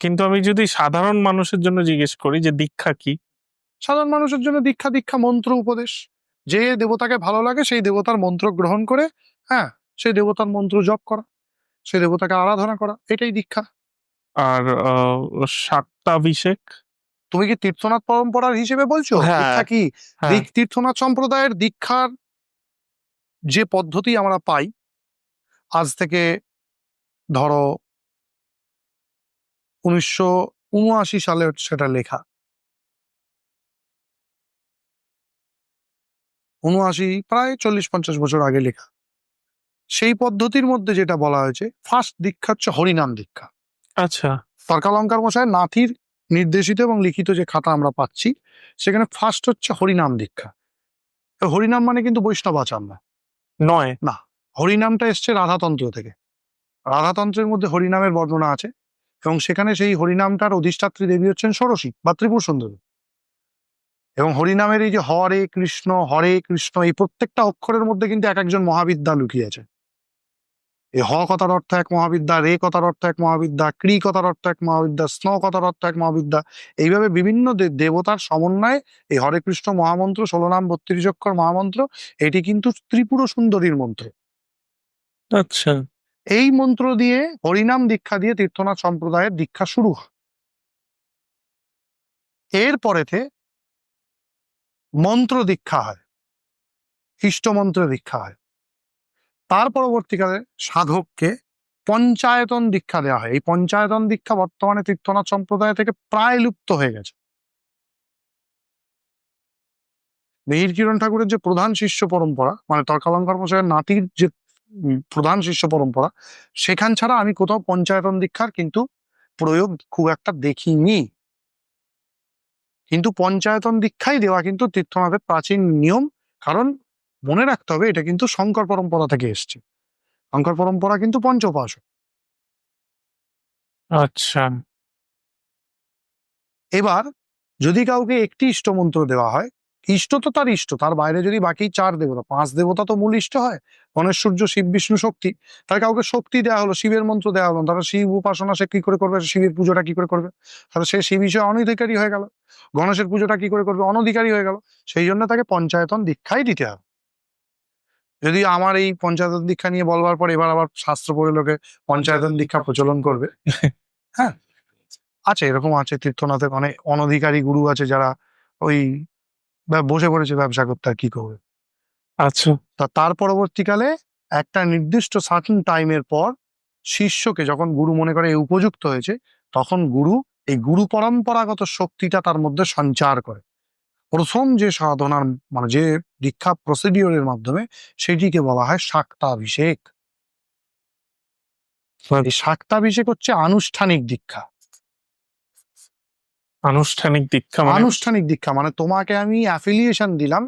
কিন্তু আমি যদি সাধারণ মানুষের জন্য জিজ্ঞেস করি যে দীক্ষা কি? সাধারণ মানুষের জন্য দীক্ষা দীক্ষা মন্ত্র উপদেশ। যে দেবতাকে ভালো লাগে সেই দেবতার মন্ত্র গ্রহণ করে হ্যাঁ সেই দেবতার মন্ত্র জপ করা সেই দেবতাকে আরাধনা করা এটাই দীক্ষা। আর শাক্তাভিষেক তুমি কি তীর্থনাথ পরম্পরার হিসেবে বলছো? হ্যাঁ, দীক্ষা কি? হ্যাঁ। তীর্থনাথ সম্প্রদায়ের দীক্ষার যে পদ্ধতি আমরা পাই আজ থেকে ধরো উনিশশো উনআশি সালে সেটা লেখা। উনআশি প্রায় চল্লিশ পঞ্চাশ বছর আগে লেখা। সেই পদ্ধতির মধ্যে যেটা বলা হয়েছে ফার্স্ট দীক্ষা হচ্ছে হরিনাম দীক্ষা। আচ্ছা। তর্কালঙ্কার মশায় নাথির নির্দেশিত এবং লিখিত যে খাতা আমরা পাচ্ছি সেখানে ফার্স্ট হচ্ছে হরিনাম দীক্ষা। হরিনাম মানে কিন্তু বৈষ্ণব আচার না নয়। না হরিনামটা এসছে রাধাতন্ত্র থেকে। রাধাতন্ত্রের মধ্যে হরিনামের বর্ণনা আছে। এবং সেখানে সেই হরিনামটার অধিষ্ঠাত্রী দেবী হচ্ছেন ষোড়শী বা ত্রিপুর সুন্দরী এবং হরিনামের এই যে হরে কৃষ্ণ হরে কৃষ্ণ এই প্রত্যেকটা অক্ষরের মধ্যে কিন্তু এক একজন মহাবিদ্যা লুকিয়ে আছে। এই হ কথার অর্থ এক মহাবিদ্যা, রে কথার অর্থ এক মহাবিদ্যা ক্রি কথার অর্থ এক মহাবিদ্যা, স্ন কথার অর্থ এক মহাবিদ্যা। এইভাবে বিভিন্ন দেবতার সমন্বয়ে এই হরে কৃষ্ণ মহামন্ত্র ষোলো নাম বত্রিশ অক্ষর মহামন্ত্র, এটি কিন্তু ত্রিপুর সুন্দরীর মন্ত্র। আচ্ছা। এই মন্ত্র দিয়ে, হরিনাম দীক্ষা দিয়ে তীর্থনাথ সম্প্রদায়ের দীক্ষা শুরু হয়। এরপরেতে মন্ত্র দীক্ষা হয় ইষ্টমন্ত্র দীক্ষা হয়। তার পরবর্তীকালে সাধককে পঞ্চায়তন দীক্ষা দেওয়া হয়। এই পঞ্চায়তন দীক্ষা বর্তমানে তীর্থনাথ সম্প্রদায় থেকে প্রায় লুপ্ত হয়ে গেছে। মিহির কিরণ ঠাকুরের যে প্রধান শিষ্য পরম্পরা মানে তর্কালঙ্কার মশাইয়ের নাতির যে প্রধান শিষ্য পরম্পরা। সেখান ছাড়া আমি কোথাও পঞ্চায়েতন দীক্ষার কিন্তু প্রয়োগ খুব একটা দেখিনি। কিন্তু পঞ্চায়েতন দীক্ষাই দেওয়া কিন্তু তীর্থনাথের প্রাচীন নিয়ম কারণ মনে রাখতে হবে এটা কিন্তু শঙ্কর পরম্পরা থেকে এসছে। শঙ্কর পরম্পরা কিন্তু পঞ্চপাশ আচ্ছা। এবার যদি কাউকে একটি ইষ্টমন্ত্র দেওয়া হয় ইষ্ট তো তার ইষ্ট, তার বাইরে যদি বাকি চার দেবতা, পাঁচ দেবতা তো মূল ইষ্ট হয়। গণেশ, সূর্য, শিব, বিষ্ণু, শক্তি, তার কাউকে শক্তি দেওয়া হলো, শিবের মন্ত্র দেওয়া হলো, তারা শিব উপাসনা সে কি করে করবে, শিবের পুজোটা কি করে করবে? তাহলে সে শিব বিষয়ে অনধিকারী হয়ে গেল। গণেশের পুজোটা কি করে করবে? অনধিকারী হয়ে গেল। সেই জন্য তাকে পঞ্চায়েতন দীক্ষাই দিতে হবে। যদি আমার এই পঞ্চায়েতন দীক্ষা নিয়ে বলবার পর এবার আবার শাস্ত্র পড়ে লোকে পঞ্চায়েতন দীক্ষা প্রচলন করবে। হ্যাঁ? আছে, এরকম আছে, তীর্থনাথের অনেক অনধিকারী গুরু আছে যারা ওই বসে পড়েছে ব্যবসা করতে আর কি করবে? আচ্ছা। তা তার পরবর্তীকালে একটা নির্দিষ্ট সার্টেন টাইমের পর শিষ্যকে যখন গুরু মনে করে উপযুক্ত হয়েছে তখন গুরু এই গুরু পরম্পরাগত শক্তিটা তার মধ্যে সঞ্চার করে। প্রথম যে সাধনার মানে যে দীক্ষা প্রসিডিওরের মাধ্যমে সেটিকে বলা হয় শাক্তাভিষেক এই শাক্তাভিষেক হচ্ছে আনুষ্ঠানিক দীক্ষা। আনুষ্ঠানিক দীক্ষা মানে? আনুষ্ঠানিক দীক্ষা মানে তোমাকে আমি অ্যাফিলিয়েশন দিলাম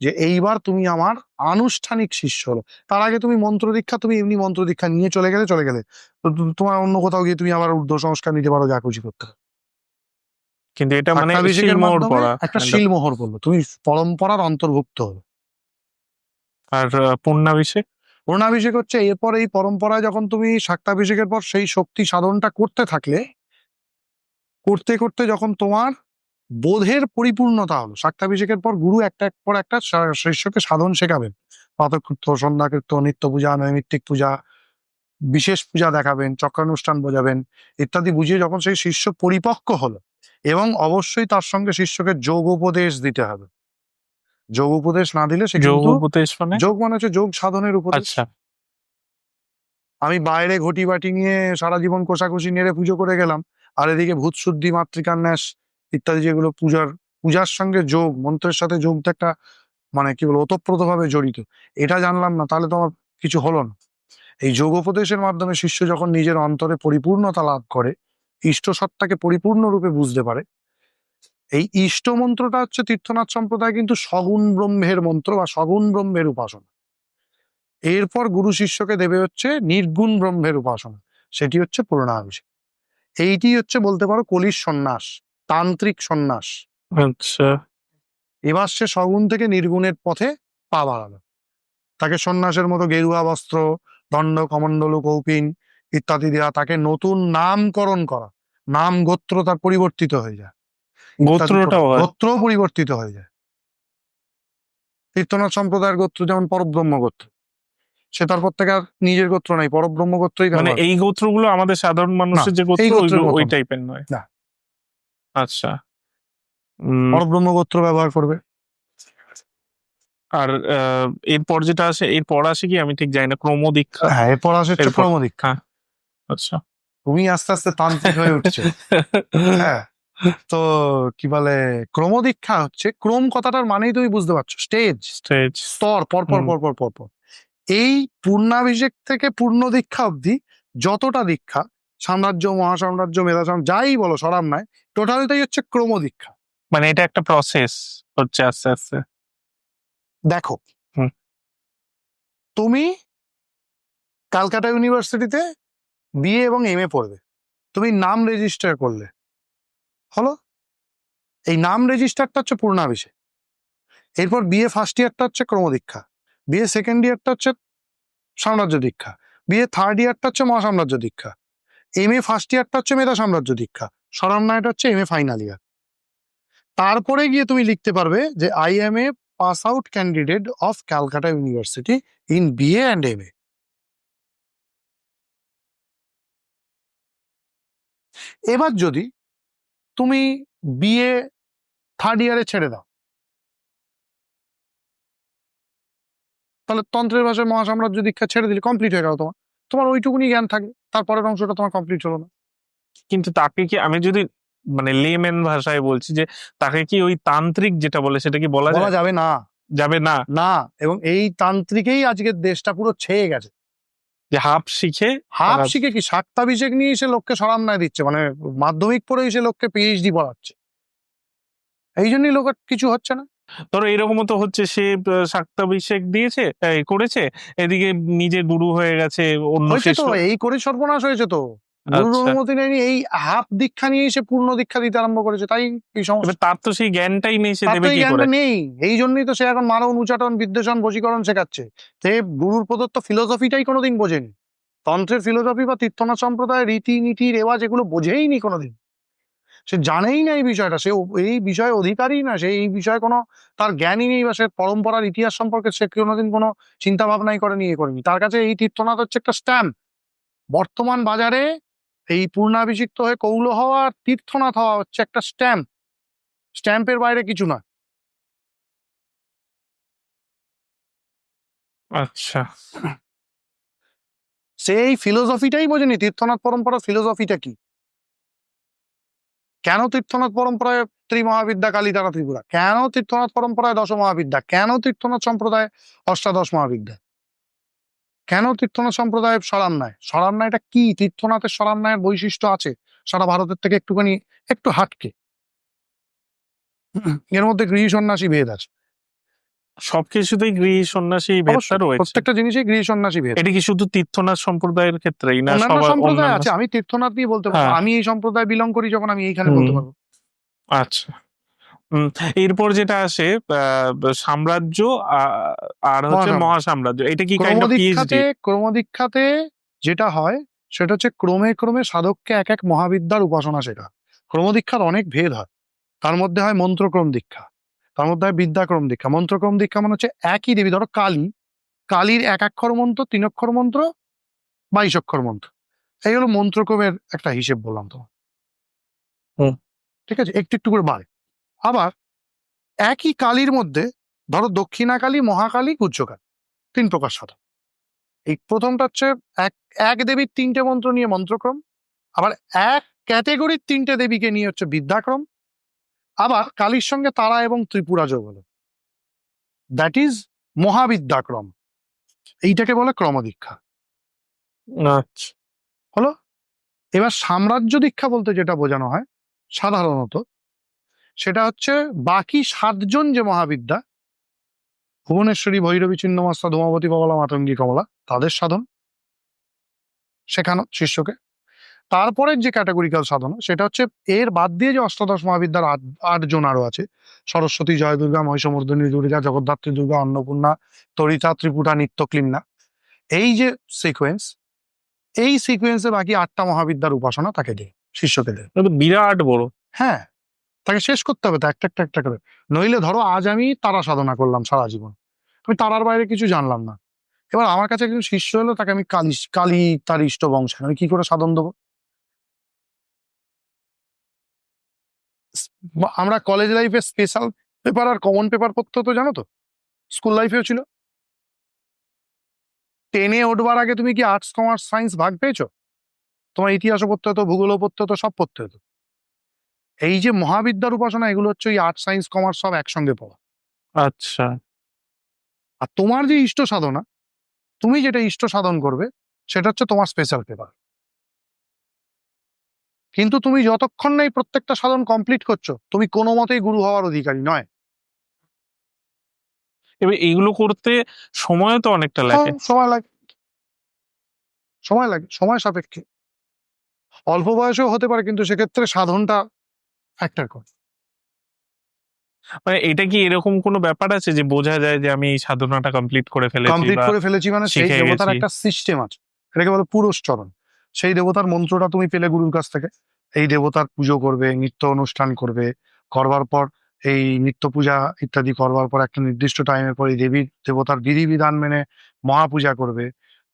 যে এইবার তুমি আমার আনুষ্ঠানিক শিষ্য হলো। তার আগে তুমি মন্ত্র দীক্ষা তুমি এমনি মন্ত্র দীক্ষা নিয়ে চলে গেলে চলে গেলে। তোমার অন্য কোথাও গিয়ে তুমি আবার ঊর্ধ্ব সংস্কার নিতে পারো যা খুশি করতে কিন্তু এটা মানে শিলমোহর পড়া একটা। শিলমোহর বলল তুমি পরম্পরার অন্তর্ভুক্ত হলো। আর পূর্ণাভিষেক? পূর্ণাভিষেক হচ্ছে এরপর এই পরম্পরায় যখন তুমি শাক্তাভিষেকের পর সেই শক্তি সাধনটা করতে থাকলে করতে করতে যখন তোমার বোধের পরিপূর্ণতা হলো শাক্তাভিষেকের পর গুরু একটা এক পর একটা শিষ্যকে সাধন শেখাবেন। প্রাতকৃত্য সন্ধ্যাকৃত্য নিত্য পূজা নৈমিত্তিক পূজা বিশেষ পূজা দেখাবেন চক্রানুষ্ঠান বোঝাবেন ইত্যাদি বুঝিয়ে যখন সেই শিষ্য পরিপক্ক হলো এবং অবশ্যই তার সঙ্গে শিষ্যকে যোগ উপদেশ দিতে হবে। যোগ উপদেশ না দিলে সে যোগ উপদেশ মানে? যোগ মানে হচ্ছে যোগ সাধনের উপদেশ। আচ্ছা। আমি বাইরে ঘটি বাটি নিয়ে সারা জীবন কোষাকুষি নেড়ে পুজো করে গেলাম। আর এদিকে ভূত শুদ্ধি মাতৃকার ন্যাস ইত্যাদি যেগুলো পূজার পূজার সঙ্গে যোগ, মন্ত্রের সাথে যোগ একটা মানে কি বলব ওতপ্রোত ভাবে জড়িত। এটা জানলাম না, তাহলে তো আমার কিছু হলো না। এই যোগ উপদেশের মাধ্যমে শিষ্য যখন নিজের অন্তরে পরিপূর্ণতা লাভ করে ইষ্ট সত্তাকে পরিপূর্ণরূপে বুঝতে পারে। এই ইষ্ট মন্ত্রটা হচ্ছে তীর্থনাথ সম্প্রদায় কিন্তু সগুণ ব্রহ্মের মন্ত্র বা সগুণ ব্রহ্মের উপাসনা। এরপর গুরু শিষ্যকে দেবে হচ্ছে নির্গুণ ব্রহ্মের উপাসনা, সেটি হচ্ছে পূর্ণাভিষেক। এইটি হচ্ছে বলতে পারো কলির সন্ন্যাস তান্ত্রিক সন্ন্যাস। আচ্ছা। এবার সে সগুণ থেকে নির্গুণের পথে পা বাড়ালো। তাকে সন্ন্যাসের মতো গেরুয়া বস্ত্র দণ্ড কমণ্ডল কৌপিন ইত্যাদি দেওয়া তাকে নতুন নামকরণ করা নাম গোত্র তার পরিবর্তিত হয়ে যায়। গোত্রটাও গোত্রও পরিবর্তিত হয়ে যায়। তীর্থনাথ সম্প্রদায়ের গোত্র যেমন পরব্রহ্ম গোত্র সে তারপর থেকে আর নিজের গোত্র নাই পরব্রহ্ম গোত্রই মানে। এই গোত্রগুলো আমাদের সাধারণ মানুষের যে গোত্র ওই টাইপের নয়। না। আচ্ছা। পরব্রহ্ম গোত্র ব্যবহার করবে। আর এরপর যেটা আসে এরপর আসে কি? আমি ঠিক জানি না ক্রমদীক্ষা। হ্যাঁ এরপর আসে হচ্ছে এরপর- ক্রম দীক্ষা আচ্ছা। তুমি আস্তে আস্তে তান্ত্রিক হয়ে উঠছে। হ্যাঁ তো কি বলে ক্রম দীক্ষা হচ্ছে ক্রম কথাটার মানেই তুমি বুঝতে পারছ। স্টেজ। স্টেজ। স্তর পর পর হুম। এই পূর্ণাভিষেক থেকে পূর্ণ দীক্ষা অবধি যতটা দীক্ষা সাম্রাজ্য মহাসাম্রাজ্য মেধা সাম্রাজ্য, যাই বলো সরাম নাই টোটালটাই হচ্ছে ক্রম দীক্ষা মানে এটা একটা প্রসেস হচ্ছে আস্তে আস্তে। দেখো। তুমি ক্যালকাটা ইউনিভার্সিটিতে বিএ এবং এম এ পড়বে। তুমি নাম রেজিস্টার করলে। হলো? এই নাম রেজিস্টারটা হচ্ছে পূর্ণাভিষেক। এরপর বিএ ফার্স্ট ইয়ারটা হচ্ছে ক্রমদীক্ষা। বিএ সেকেন্ড ইয়ারটা হচ্ছে সাম্রাজ্য দীক্ষা। বিএ থার্ড ইয়ারটা হচ্ছে মহাসাম্রাজ্য দীক্ষা। এম এ ফার্স্ট ইয়ারটা হচ্ছে মেধা সাম্রাজ্য দীক্ষা। স্বরান্নায়টা হচ্ছে এম এ ফাইনাল ইয়ার তারপরে গিয়ে তুমি লিখতে পারবে যে I am a pass out candidate of Calcutta university in BA and M A এবার যদি তুমি বিএ থার্ড ইয়ারে ছেড়ে দাও তাহলে তন্ত্রের ভাষায় মহাসাম্রাজ্য দীক্ষা ছেড়ে দিলে কমপ্লিট হয়ে গেল তোমার। তোমার ওইটুকুনি জ্ঞান থাকে তারপরের অংশটা তোমার কমপ্লিট হলো না। কিন্তু তাকে কি আমি যদি মানে লেমেন ভাষায় বলছি যে তাকে কি ওই তান্ত্রিক যেটা বলে সেটা কি বলা বলা যায়? যাবে না। যাবে না। না এবং এই তান্ত্রিকেই আজকের দেশটা পুরো ছেয়ে গেছে। যে হাফ শিখে হাফ শিখে কি? সাক্তাভিষেক নিয়ে এসে লোককে সরান্নায় দিচ্ছে মানে মাধ্যমিক পড়ে এসে লোককে পিএইচডি পড়াচ্ছে। এই জন্যই লোকের কিছু হচ্ছে না। ধরো এরকমও তো হচ্ছে সে শাক্তাভিষেক দিয়েছে করেছে এদিকে নিজে গুরু হয়ে গেছে অন্য এই করে সর্বনাশ হয়েছে তো। গুরুর আচ্ছা। অনুমতি নেয়নি এই হাফ দীক্ষা নিয়ে এসে পূর্ণ দীক্ষা দিতে আরম্ভ করেছে তাই এই সমস্যা তার তো সেই জ্ঞানটাই নেই সে দেবে কি করে? জ্ঞানটা নেই এই জন্যই তো সে এখন মানব উচাটন বিদ্বেষণ বশীকরণ শেখাচ্ছে। সে গুরুর প্রদত্ত ফিলোসফিটাই কোনোদিন বোঝেনি। তন্ত্রের ফিলোসফি বা তীর্থনাথ সম্প্রদায়ের রীতি নীতি রেওয়াজ এগুলো বোঝেইনি কোনোদিন। সে জানেই না এই বিষয়টা সে এই বিষয়ে অধিকারী না সে এই বিষয়ে কোনো তার জ্ঞানই নেই বা সে পরম্পরার ইতিহাস সম্পর্কে সে কোনোদিন কোনো চিন্তা ভাবনাই করেনি ইয়ে করেনি। তার কাছে এই তীর্থনাথ হচ্ছে একটা স্ট্যাম্প। বর্তমান বাজারে এই পূর্ণাভিষিক্ত হয়ে কৌল হওয়া তীর্থনাথ হওয়া হচ্ছে একটা স্ট্যাম্প। স্ট্যাম্পের বাইরে কিছু না আচ্ছা। সে এই ফিলোসফিটাই বোঝেনি। তীর্থনাথ পরম্পরা ফিলোসফিটা কি? কেন তীর্থনাথ পরম্পরায় ত্রিমহাবিদ্যা কালী তারা ত্রিপুরা? কেন তীর্থনাথ পরম্পরায় দশ মহাবিদ্যা কেন তীর্থনাথ সম্প্রদায় অষ্টাদশ মহাবিদ্যা কেন তীর্থনাথ সম্প্রদায় স্বরান্যায় স্বরান্যায়টা কি? তীর্থনাথের স্বরান্যায়ের বৈশিষ্ট্য আছে? সারা ভারতের থেকে একটুখানি, একটু হাটকে। এর মধ্যে গৃহী সন্ন্যাসী ভেদ আছে। সবকিছুতেই গৃহী সন্ন্যাসী ভেদটা রয়েছে। প্রত্যেকটা জিনিসই গৃহী সন্ন্যাসী ভেদ। এটা কি শুধু তীর্থনাথ সম্প্রদায়ের ক্ষেত্রেই না অন্যান্য সম্প্রদায় আছে আমি তীর্থনাথ নিয়ে বলতে পারব। হ্যাঁ। আমি এই সম্প্রদায় বিলং করি যখন আমি এইখানে বলতে পারব। আচ্ছা। এরপর যেটা আসে সাম্রাজ্য আর হচ্ছে মহাসাম্রাজ্য। মহাসাম্রাজ্য। এটা কি কাইন্ড অফ ক্রমদীক্ষাতে পিএইচডি ক্রমদীক্ষাতে যেটা হয় সেটা হচ্ছে ক্রমে ক্রমে সাধককে এক এক মহাবিদ্যার উপাসনা শেখা ক্রমদীক্ষার অনেক ভেদ হয়। তার মধ্যে হয় মন্ত্রক্রম দীক্ষা তার মধ্যে হয় বিদ্যাক্রম দীক্ষা। মন্ত্রক্রম দীক্ষা মানে হচ্ছে একই দেবী। ধরো কালী। কালীর এক অক্ষর মন্ত্র তিন অক্ষর মন্ত্র বাইশ অক্ষর মন্ত্র। এই হলো মন্ত্রক্রমের একটা হিসেব বললাম তো হুম। ঠিক আছে? একটু একটু করে বাড়ে। আবার একই কালীর মধ্যে ধরো দক্ষিণা কালী মহাকালী গুজ্জকালী তিন প্রকার সাধন এই প্রথমটা হচ্ছে এক এক দেবীর তিনটে মন্ত্র নিয়ে মন্ত্রক্রম। আবার এক ক্যাটেগরির তিনটে দেবীকে নিয়ে হচ্ছে বিদ্যাক্রম। আবার কালীর সঙ্গে তারা এবং ত্রিপুরা যোগ হলো। দ্যাট ইজ মহাবিদ্যাক্রম। এইটাকে বলে ক্রমদীক্ষা। আচ্ছা। হলো? এবার সাম্রাজ্য দীক্ষা বলতে যেটা বোঝানো হয় সাধারণত সেটা হচ্ছে বাকি সাতজন যে মহাবিদ্যা ভুবনেশ্বরী ভৈরবী চিহ্নমাস্তা ধূমাবতী কমলা মাতঙ্গী কমলা তাদের সাধন। শেখানো শিষ্যকে। তারপরের যে ক্যাটাগরিক্যাল সাধনা সেটা হচ্ছে এর বাদ দিয়ে যে অষ্টাদশ মহাবিদ্যার আট আটজন আরও আছে। সরস্বতী জয় দুর্গা মহিষমর্দিনী দুর্গা জগদ্ধাত্রী দুর্গা অন্নপূর্ণা তরিতা ত্রিপুরা নিত্যক্লিন্না এই যে সিকোয়েন্স এই সিকোয়েন্সে বাকি আটটা মহাবিদ্যার উপাসনা তাকে দেয় শিষ্যকে দেয়। বিরাট বড়। হ্যাঁ তাকে শেষ করতে হবে তো একটা একটা একটা করে। নইলে ধরো আজ আমি তারা সাধনা করলাম সারা জীবন। আমি তারার বাইরে কিছু জানলাম না। এবার আমার কাছে একজন শিষ্য হলো তাকে আমি কালী কালী তার ইষ্ট বংশ আমি কি করে সাধন দেবো? আমরা কলেজ লাইফে স্পেশাল পেপার আর কমন পেপার পড়তে হতো জানো তো? স্কুল লাইফেও ছিল। টেনে উঠবার আগে তুমি কি আর্টস কমার্স সায়েন্স ভাগ পেয়েছ? তোমার ইতিহাসও পড়তে হতো ভূগোলও পড়তে হতো সব পড়তে হতো। এই যে মহাবিদ্যার উপাসনা এগুলো হচ্ছে ওই আর্ট সায়েন্স কমার্স সব একসঙ্গে পড়া। আচ্ছা। আর তোমার যে ইষ্ট সাধনা তুমি যেটা ইষ্ট সাধন করবে সেটা হচ্ছে তোমার স্পেশাল পেপার কিন্তু তুমি যতক্ষণ না এই প্রত্যেকটা সাধন কমপ্লিট করছ তুমি কোনো মতেই গুরু হওয়ার অধিকারী নয়। এবার এইগুলো করতে সময় তো অনেকটা লাগে। হ্যাঁ, সময় লাগে। সময় লাগে সময় সাপেক্ষে। অল্প বয়সেও হতে পারে কিন্তু সেক্ষেত্রে সাধনটা ফ্যাক্টর করে। মানে এটা কি এরকম কোনো ব্যাপার আছে যে বোঝা যায় যে আমি এই সাধনাটা কমপ্লিট করে ফেলেছি কমপ্লিট করে ফেলেছি মানে সেই দেবতার একটা সিস্টেম আছে। এটাকে বলে পুরস্চরণ সেই দেবতার মন্ত্রটা তুমি পেলে গুরুর কাছ থেকে। এই দেবতার পুজো করবে, নিত্য অনুষ্ঠান করবে, করবার পর এই নিত্য পূজা ইত্যাদি করবার পর একটা নির্দিষ্ট টাইমের পর এই দেবীর, দেবতার বিধিবিধান মেনে মহাপূজা করবে।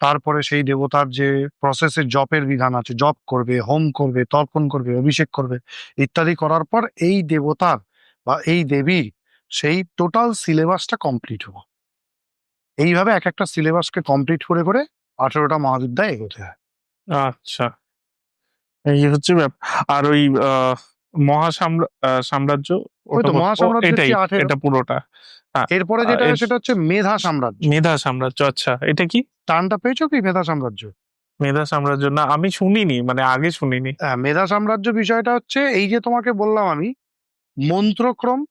তারপরে সেই দেবতার যে প্রসেসের জপের বিধান আছে, জপ করবে, হোম করবে, তর্পণ করবে, অভিষেক করবে, ইত্যাদি করার পর এই দেবতার বা এই দেবীর সেই টোটাল সিলেবাসটা কমপ্লিট হব এইভাবে এক একটা সিলেবাসকে কমপ্লিট করে করে আঠেরোটা মহাবিদ্যা এগোতে হয়। আচ্ছা। এই হচ্ছে ব্যাপার আর ওই আহ, মহাসাম্রা- আহ, সাম্রাজ্য ওই তো ওটা- ও, এটাই 18 এটা পুরোটা। এরপরে আহ, যেটা এর- সেটা হচ্ছে মেধা সাম্রাজ্য। মেধা সাম্রাজ্য আচ্ছা। এটা কি? টানটা পেয়েছ কি মেধা সাম্রাজ্য? মেধা সাম্রাজ্য না আমি শুনিনি মানে আগে শুনিনি। হ্যাঁ, মেধা সাম্রাজ্য বিষয়টা হচ্ছে এই যে তোমাকে বললাম আমি মন্ত্রক্রম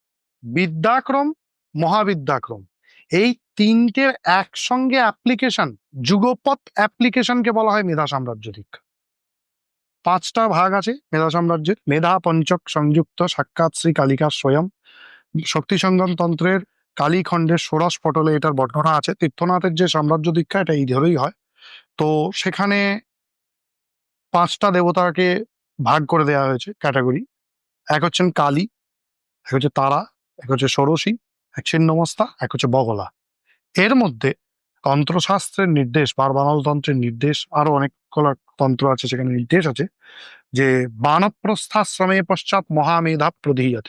বিদ্যাক্রম মহাবিদ্যাক্রম। এই তিনটের একসঙ্গে অ্যাপ্লিকেশন যুগপৎ অ্যাপ্লিকেশনকে বলা হয় মেধা সাম্রাজ্য দীক্ষা। পাঁচটা ভাগ আছে মেধা সাম্রাজ্যের। মেধা, পঞ্চক, সংযুক্ত, সাক্ষাৎ, শ্রী, কালিকা, স্বয়ং। শক্তি তন্ত্রের কালীখণ্ডের ষোড়শ পটলে এটার বর্ণনা আছে। তীর্থনাথের যে সাম্রাজ্য দীক্ষা, এটা এই ধরেই হয়। তো সেখানে পাঁচটা দেবতাকে ভাগ করে দেওয়া হয়েছে, ক্যাটাগরি। এক হচ্ছেন কালী, এক হচ্ছে তারা, এক হচ্ছে ষোড়শী এক ছিন্নমস্তা এক হচ্ছে বগলা। এর মধ্যে তন্ত্রশাস্ত্রের নির্দেশ বারবানল তন্ত্রের নির্দেশ, আরও অনেক তন্ত্র আছে সেখানে নির্দেশ আছে, যে বানপ্রস্থাশ্রমে পশ্চাৎ মহামেধা প্রধীয়ত।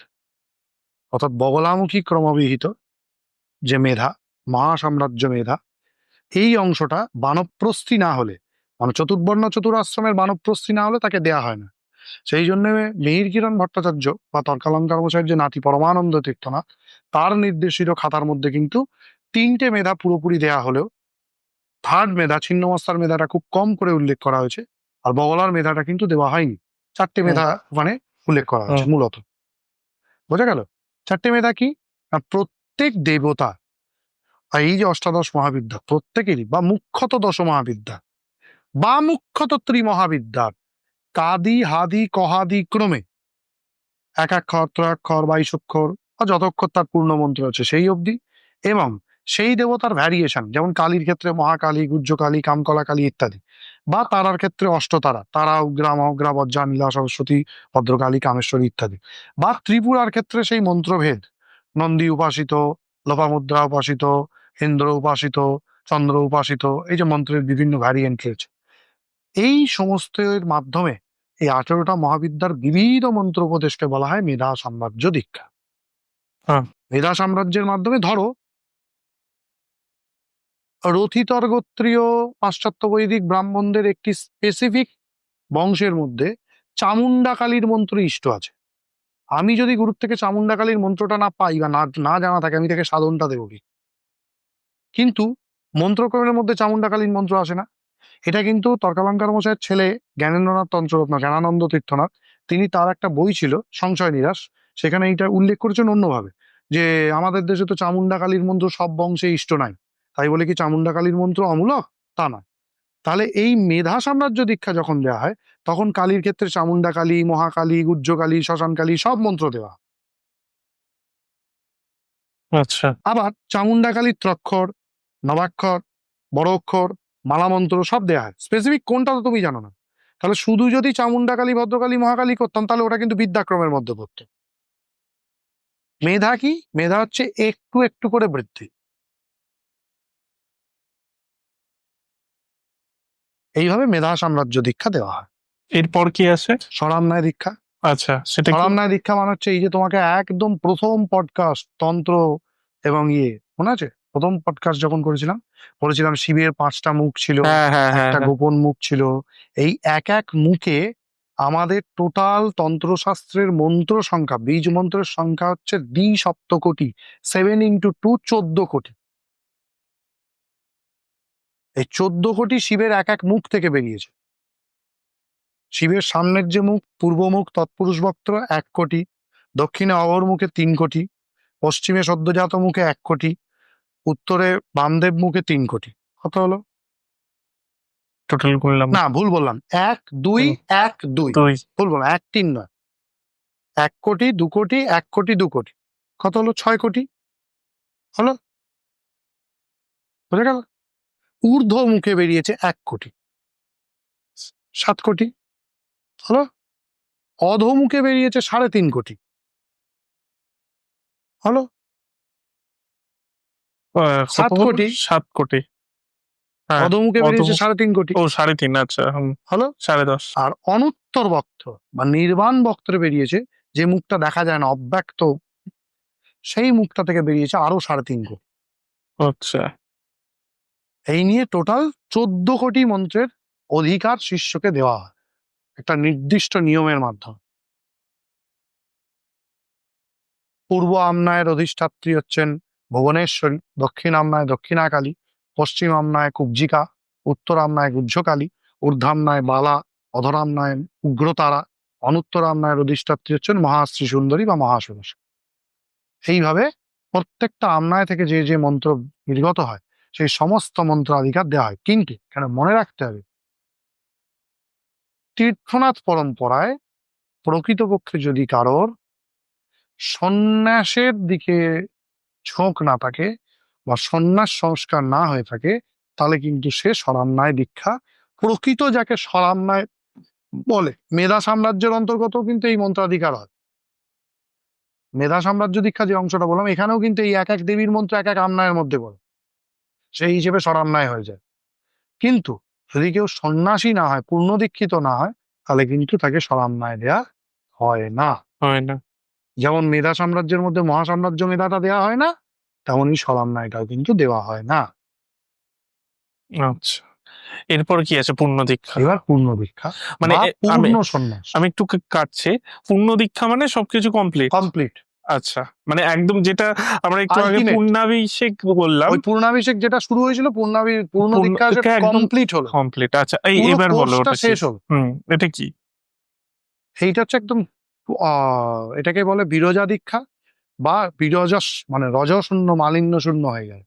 অর্থাৎ বগলামুখী ক্রমবিহিত যে মেধা, মহাসাম্রাজ্য মেধা, এই অংশটা বানপ্রস্থি না হলে মানে চতুর্বর্ণ চতুরাশ্রমের বানপ্রস্থি না হলে তাকে দেয়া হয় না। সেই জন্য মিহির কিরণ ভট্টাচার্য বা তর্কালঙ্কার যে নাতি পরমানন্দ তীর্থনাথ তার নির্দেশিত খাতার মধ্যে কিন্তু তিনটে মেধা পুরোপুরি দেয়া হলেও থার্ড মেধা ছিন্নমস্তার মেধাটা খুব কম করে উল্লেখ করা হয়েছে আর বগলার মেধাটা কিন্তু দেওয়া হয়নি। চারটে মেধা মানে উল্লেখ করা হয়েছে মূলত। বোঝা গেল? চারটে মেধা কি? না প্রত্যেক দেবতা আর এই যে অষ্টাদশ মহাবিদ্যা প্রত্যেকেরই বা মুখ্যত দশ মহাবিদ্যা বা মুখ্যত ত্রিমহাবিদ্যার কাদি, হাদি, কহাদি ক্রমে। একাক্ষর ত্রয়াক্ষর বাইশক্ষর বা যতক্ষর তার পূর্ণ মন্ত্র আছে সেই অবধি। এবং সেই দেবতার ভ্যারিয়েশন যেমন কালীর ক্ষেত্রে মহাকালী গুজ্জকালী কামকলা কালী ইত্যাদি। বা তারার ক্ষেত্রে অষ্টতারা, তারা, উগ্রা, মহগ্রা বজ্রা নীলা সরস্বতী, ভদ্রকালী, কামেশ্বরী ইত্যাদি। বা ত্রিপুরার ক্ষেত্রে সেই মন্ত্রভেদ, নন্দী উপাসিত, লোপামুদ্রা উপাসিত, ইন্দ্র উপাসিত, চন্দ্র উপাসিত, এই যে মন্ত্রের বিভিন্ন ভ্যারিয়েন্ট রয়েছে। এই সমস্তের মাধ্যমে এই আঠেরোটা মহাবিদ্যার বিবিধ মন্ত্র উপদেশকে বলা হয় মেধা সাম্রাজ্য দীক্ষা। হ্যাঁ। মেধা সাম্রাজ্যের মাধ্যমে ধরো রথিতর গোত্রীয় পাশ্চাত্য বৈদিক ব্রাহ্মণদের একটি স্পেসিফিক বংশের মধ্যে চামুন্ডা কালীর মন্ত্র ইষ্ট আছে। আমি যদি গুরুর থেকে চামুন্ডা কালীর মন্ত্রটা না পাই বা না না জানা থাকে আমি তাকে সাধনটা দেবো কি? কিন্তু মন্ত্রক্রমের মধ্যে চামুন্ডা কালীর মন্ত্র আসে না। এটা কিন্তু তর্কালঙ্কার মশাইয়ের ছেলে জ্ঞানেন্দ্রনাথ তন্ত্ররত্ন জ্ঞানানন্দ তীর্থনাথ। তিনি তার একটা বই ছিল সংশয় নিরাশ। সেখানে এটা উল্লেখ করেছেন অন্যভাবে যে আমাদের দেশে তো চামুন্ডা কালীর মন্ত্র সব বংশে ইষ্ট নাই। তাই বলে কি চামুন্ডা কালীর মন্ত্র অমূলক তা না তাহলে এই মেধা সাম্রাজ্য দীক্ষা যখন দেওয়া হয় তখন কালীর ক্ষেত্রে চামুন্ডা কালী মহাকালী গুজ্জকালী শ্মশান কালী সব মন্ত্র দেওয়া হয়। আচ্ছা। আবার চামুন্ডা কালীর ত্রক্ষর নবাক্ষর বড় অক্ষর মালা মন্ত্র সব দেওয়া হয়। স্পেসিফিক কোনটা তো তুমি জানো না। তাহলে শুধু যদি চামুন্ডাকালী ভদ্রকালী মহাকালী করতাম তাহলে ওটা কিন্তু বিদ্যাক্রমের মধ্যে পড়তো। মেধা কি? মেধা হচ্ছে একটু একটু করে বৃদ্ধি। এইভাবে মেধা সাম্রাজ্য দীক্ষা দেওয়া হয়। এরপর কি আছে? স্বরামনায় দীক্ষা। আচ্ছা সেটা কি? স্বরামনায় দীক্ষা মানে হচ্ছে এই যে তোমাকে একদম প্রথম পডকাস্ট তন্ত্র এবং ইয়ে মনে আছে? প্রথম পডকাস্ট যখন করেছিলাম বলেছিলাম শিবের পাঁচটা মুখ ছিল হ্যাঁ হ্যাঁ হ্যাঁ একটা। গোপন মুখ ছিল। এই এক এক মুখে আমাদের টোটাল তন্ত্রশাস্ত্রের মন্ত্র সংখ্যা বীজ মন্ত্রের সংখ্যা হচ্ছে দ্বি সপ্ত কোটি সেভেন ইন্টু টু চোদ্দ কোটি। এই চোদ্দ কোটি শিবের এক এক মুখ থেকে বেরিয়েছে। শিবের সামনের যে মুখ পূর্ব মুখ তৎপুরুষ বক্ত্র এক কোটি দক্ষিণে অগর মুখে তিন কোটি পশ্চিমে সদ্যজাত মুখে এক কোটি উত্তরে বামদেব মুখে তিন কোটি। কত হলো? টোটাল করলাম। না ভুল বললাম। এক দুই এক দুই। ভুল বললাম। এক তিন নয়। এক কোটি দু কোটি এক কোটি দু কোটি। কত হলো? ছয় কোটি। হলো? বোঝা গেল? ঊর্ধ্ব মুখে বেরিয়েছে এক কোটি। সাত কোটি। হলো? অধোমুখে বেরিয়েছে সাড়ে তিন কোটি। হলো? সাত? কোটি। সাত কোটি হ্যাঁ, অধোমুখে বেরিয়েছে অধোমুখ। সাড়ে তিন কোটি ও সাড়ে তিন আচ্ছা হলো সাড়ে দশ আর অনুত্তর বক্ত বা নির্বাণ বক্তরে বেরিয়েছে যে মুখটা দেখা যায় না অব্যক্ত সেই মুখটা থেকে বেরিয়েছে আরও সাড়ে তিন কোটি আচ্ছা এই নিয়ে টোটাল চোদ্দ কোটি মন্ত্রের অধিকার শিষ্যকে দেওয়া হয় একটা নির্দিষ্ট নিয়মের মাধ্যমে পূর্ব আমনায়ের অধিষ্ঠাত্রী হচ্ছেন ভুবনেশ্বরী, দক্ষিণ আমনায় দক্ষিণাকালী, পশ্চিম আমনায় কুব্জিকা, উত্তর আমনায় গুজ্জকালী ঊর্ধ্বামনায় বালা অধরামনায় উগ্রতারা, অনুত্তর আমনায়ের অধিষ্ঠাত্রী হচ্ছেন মহাশ্রী সুন্দরী বা মহাসুরেশ এইভাবে প্রত্যেকটা আমনায় থেকে যে যে মন্ত্র নির্গত হয়, সেই সমস্ত মন্ত্রাধিকার দেওয়া হয়। কিন্তু কেন মনে রাখতে হবে, তীর্থনাথ পরম্পরায় প্রকৃতপক্ষে যদি কারোর সন্ন্যাসের দিকে ঝোঁক না থাকে বা সন্ন্যাস সংস্কার না হয়ে থাকে, তাহলে কিন্তু সে স্বরান্যায় দীক্ষা, প্রকৃত যাকে স্বরান্যায় বলে, মেধা সাম্রাজ্যের অন্তর্গত কিন্তু এই মন্ত্রাধিকার হয়। মেধা সাম্রাজ্য দীক্ষা যে অংশটা বললাম, এখানেও কিন্তু এই এক এক দেবীর মন্ত্র এক এক আমনায়ের মধ্যে বলে। সেই হিসেবে স্বরান্যায় হয়ে যায়। কিন্তু যদি কেউ সন্ন্যাসী না হয় পূর্ণ দীক্ষিত না হয়, তাহলে কিন্তু তাকে স্বরান্যায় দেয়া হয় না। হয় না। যেমন মেধা সাম্রাজ্যের মধ্যে মহাসাম্রাজ্য মেধাটা দেওয়া হয় না তেমনই স্বরান্যায়টাও কিন্তু দেওয়া হয় না। আচ্ছা। এরপর কি আছে পূর্ণ দীক্ষা? এবার পূর্ণ দীক্ষা মানে পূর্ণ সন্ন্যাস। আমি একটু কাটছি। পূর্ণ দীক্ষা মানে সবকিছু কমপ্লিট কমপ্লিট আচ্ছা। মানে একদম যেটা আমরা একটু আগে পূর্ণাভিষেক বললাম। ওই পূর্ণাভিষেক যেটা শুরু হয়েছিল পূর্ণাভি পূর্ণ দীক্ষা কমপ্লিট হলো। কমপ্লিট আচ্ছা এই এবার বলো ওটা শেষ হলো। হুম এটা কি? এইটা হচ্ছে একদম এটাকে বলে বিরজা দীক্ষা বা বিরজস মানে রজশূন্য মালিন্য শূন্য হয়ে গেল।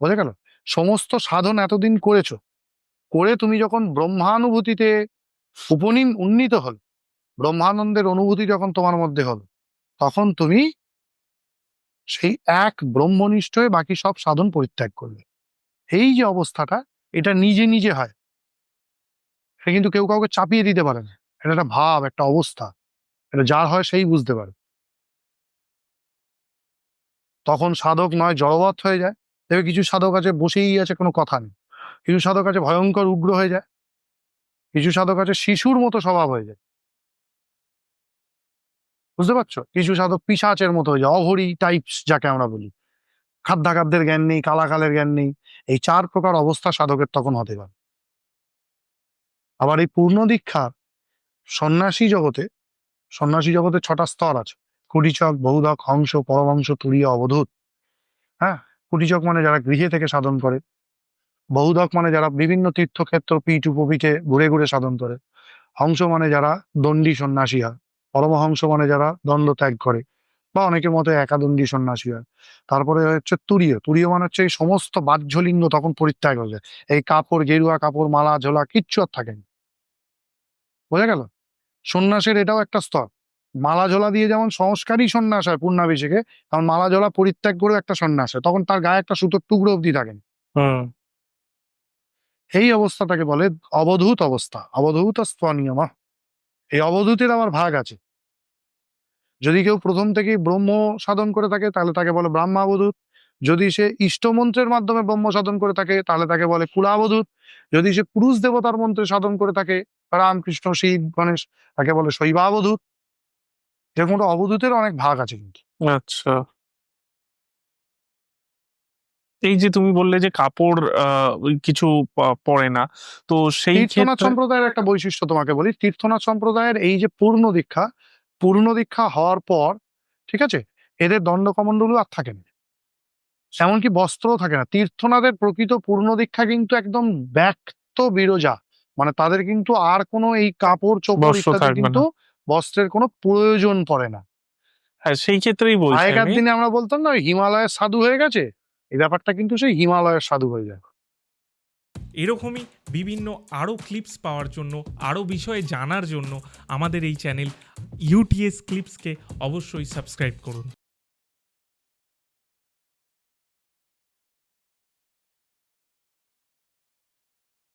বোঝা গেল? সমস্ত সাধন এতদিন করেছ, করে তুমি যখন ব্রহ্মানুভূতিতে উপনীন উন্নীত হল, ব্রহ্মানন্দের অনুভূতি যখন তোমার মধ্যে হল, তখন তুমি সেই এক ব্রহ্মনিষ্ঠ হয়ে বাকি সব সাধন পরিত্যাগ করবে এই যে অবস্থাটা, এটা নিজে নিজে হয়। এটা কিন্তু কেউ কাউকে চাপিয়ে দিতে পারে না। এটা একটা ভাব, একটা অবস্থা। এটা যার হয় সেই বুঝতে পারে তখন সাধক নয়, জড়বৎ হয়ে যায়। দেখবে কিছু সাধক আছে বসেই আছে, কোনো কথা নেই। কিছু সাধক আছে ভয়ঙ্কর, উগ্র হয়ে যায়। কিছু সাধক আছে শিশুর মতো স্বভাব হয়ে যায়। বুঝতে পারছ? কিছু সাধক পিসাচের মতো হয়ে যায় অহরি টাইপস যাকে আমরা বলি। খাদ্যাখাদ্যের জ্ঞান নেই, কালাকালের জ্ঞান নেই। এই চার প্রকার অবস্থা সাধকের তখন হতে পারে। আবার এই পূর্ণ দীক্ষার সন্ন্যাসী জগতে সন্ন্যাসী জগতে ছটা স্তর আছে। কুটিচক, বহুধক, হংস পরমংস তুরীয়, অবধূত। হ্যাঁ? কুটিচক মানে যারা গৃহে থেকে সাধন করে। বহুধক মানে যারা বিভিন্ন তীর্থক্ষেত্র, পীঠ, উপপীঠে ঘুরে ঘুরে সাধন করে। হংস মানে যারা দণ্ডী সন্ন্যাসী হয়। পরমহংস মানে যারা দণ্ড ত্যাগ করে। বা অনেকের মতো একাদণ্ডী সন্ন্যাসী হয়। তারপরে হচ্ছে তুরীয়। তুরীয় মানে হচ্ছে এই সমস্ত বাহ্যলিঙ্গ তখন পরিত্যাগ হয়ে যায়। এই কাপড়, গেরুয়া কাপড়, মালা, ঝোলা কিচ্ছু আর থাকেনি বোঝা গেল? সন্ন্যাসের এটাও একটা স্তর। মালা ঝোলা দিয়ে যেমন সংস্কারই সন্ন্যাস হয় পূর্ণাভিষেকে কারণ মালা ঝোলা পরিত্যাগ করেও একটা সন্ন্যাস হয়। তখন তার গায়ে একটা সুতোর টুকরো অবধি থাকেন এই অবস্থাটাকে বলে অবধূত অবস্থা। অবধূত নিয়মা এই অবধূতের আবার ভাগ আছে। যদি কেউ প্রথম থেকেই ব্রহ্ম সাধন করে থাকে তাহলে তাকে বলে ব্রাহ্মাবধূত। যদি সে ইষ্টমন্ত্রের মাধ্যমে ব্রহ্ম সাধন করে থাকে তাহলে তাকে বলে কুলাবধূত। যদি সে পুরুষ দেবতার মন্ত্রে সাধন করে থাকে রামকৃষ্ণ শিব গণেশ তাকে বলে শৈবাবধূত যেরকম অবধূতের অনেক ভাগ আছে কিন্তু। আচ্ছা। এই যে তুমি বললে যে কাপড় কিছু পরে না তো সেই তীর্থনাথ সম্প্রদায়ের একটা বৈশিষ্ট্য তোমাকে বলি। তীর্থনাথ সম্প্রদায়ের এই যে পূর্ণ দীক্ষা পূর্ণ দীক্ষা হওয়ার পর ঠিক আছে এদের দণ্ড কমণ্ডলও আর থাকে না। এমনকি বস্ত্রও থাকে না। তীর্থনাথের প্রকৃত পূর্ণ দীক্ষা কিন্তু একদম ব্যক্ত বিরজা। মানে তাদের কিন্তু আর কোনো এই কাপড় চোপড় ইত্যাদি কিন্তু বস্ত্রের কোনো প্রয়োজন পড়ে না। হ্যাঁ সেই ক্ষেত্রেই বলছি আগেকার দিনে আমরা বলতাম না হিমালয়ের সাধু হয়ে গেছে এই ব্যাপারটা কিন্তু সেই হিমালয়ের সাধু হয়ে যায়। এরকমই বিভিন্ন আরও ক্লিপস পাওয়ার জন্য আরও বিষয়ে জানার জন্য আমাদের এই চ্যানেল ইউটিএস ক্লিপসকে অবশ্যই সাবস্ক্রাইব করুন।